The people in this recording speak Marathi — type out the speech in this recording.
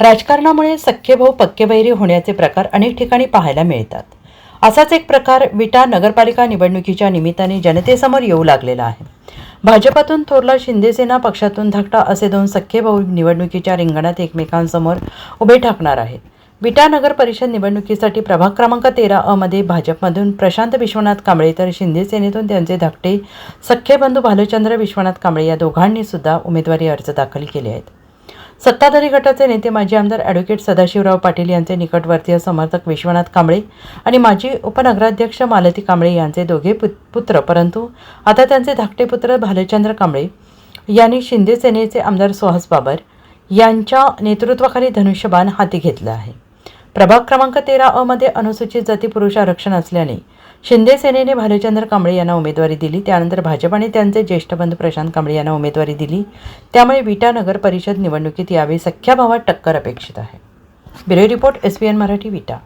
राजकारणामुळे सख्खे भाऊ होण्याचे प्रकार अनेक ठिकाणी पाहायला मिळतात. असाच एक प्रकार विटा नगरपालिका निवडणुकीच्या निमित्ताने जनतेसमोर येऊ लागलेला आहे. भाजपातून थोरला शिंदेसेना पक्षातून धाकटा असे दोन सख्खे भाऊ निवडणुकीच्या रिंगणात एकमेकांसमोर उभे ठाकणार आहेत. विटा नगर परिषद निवडणुकीसाठी प्रभाग क्रमांक तेरा अ मध्ये भाजपमधून प्रशांत विश्वनाथ कांबळे तर शिंदे सेनेतून त्यांचे धाकटे सख्खे बंधू भालचंद्र विश्वनाथ कांबळे या दोघांनी सुद्धा उमेदवारी अर्ज दाखल केले आहेत. सत्ताधारी गटाचे नेते माजी आमदार ॲडव्होकेट सदाशिवराव पाटील यांचे निकटवर्तीय समर्थक विश्वनाथ कांबळे आणि माजी उपनगराध्यक्ष मालती कांबळे यांचे दोघे पुत्र. परंतु आता त्यांचे धाकटे पुत्र भालचंद्र कांबळे यांनी शिंदे सेनेचे आमदार सुहास बाबर यांच्या नेतृत्वाखाली धनुष्यबाण हाती घेतलं आहे. प्रभाग क्रमांक तेरा अ मध्ये अनुसूचित जाती पुरुष आरक्षण असल्याने शिंदे सेनेने भालचंद्र कांबळे यांना उमेदवारी दिली. त्यानंतर भाजपाने त्यांचे ज्येष्ठ बंधू प्रशांत कांबळे यांना उमेदवारी दिली. त्यामुळे विटा नगर परिषद निवडणुकीत यावेळी सख्या भावात टक्कर अपेक्षित आहे. Bureau report S Marathi Vita.